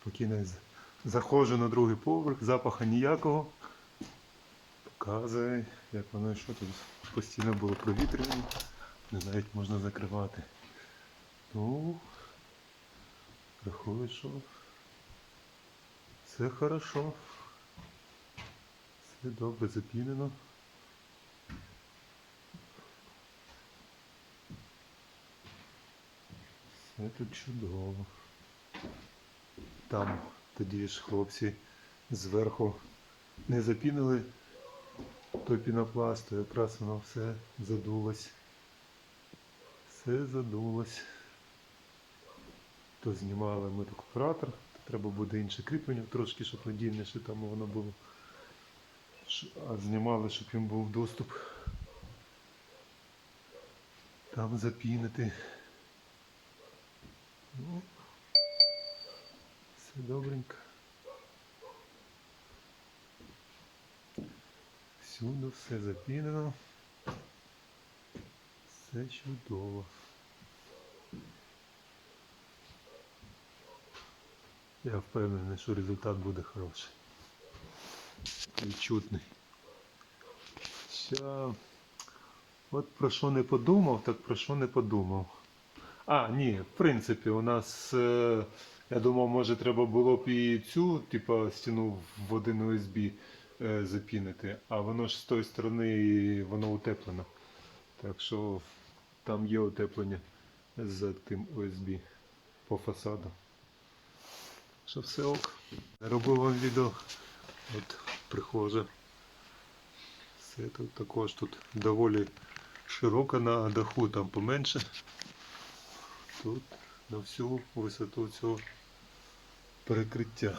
Спокійно заходжу на другий поверх, запаха ніякого. Показує, як воно і що тут постійно було провітрювання. Не навіть можна закривати. Ну, рахую, що все хорошо. Все добре запінено. Все тут чудово. Там тоді ж хлопці зверху не запінили той пінопласт, то якраз воно все задулось. Все задулось. То знімали ми декоратор, то треба буде інше кріплення трошки, щоб надійніше там воно було. А знімали, щоб їм був доступ. Там запінити. Ну, все добренько. Всюди все запінено. Все чудово. Я впевнений, що результат буде хороший. Відчутний. Ща... От про що не подумав, так про що не подумав. А, ні, в принципі, у нас, е, я думав, може треба було б і цю, типу, стіну в один USB е, запінити, а воно ж з тої сторони воно утеплено. Так що там є утеплення за тим USB по фасаду. Що все ок. Робив вам відео. От прихожа. Все тут також тут доволі широко на даху, там поменше тут на всю висоту цього перекриття.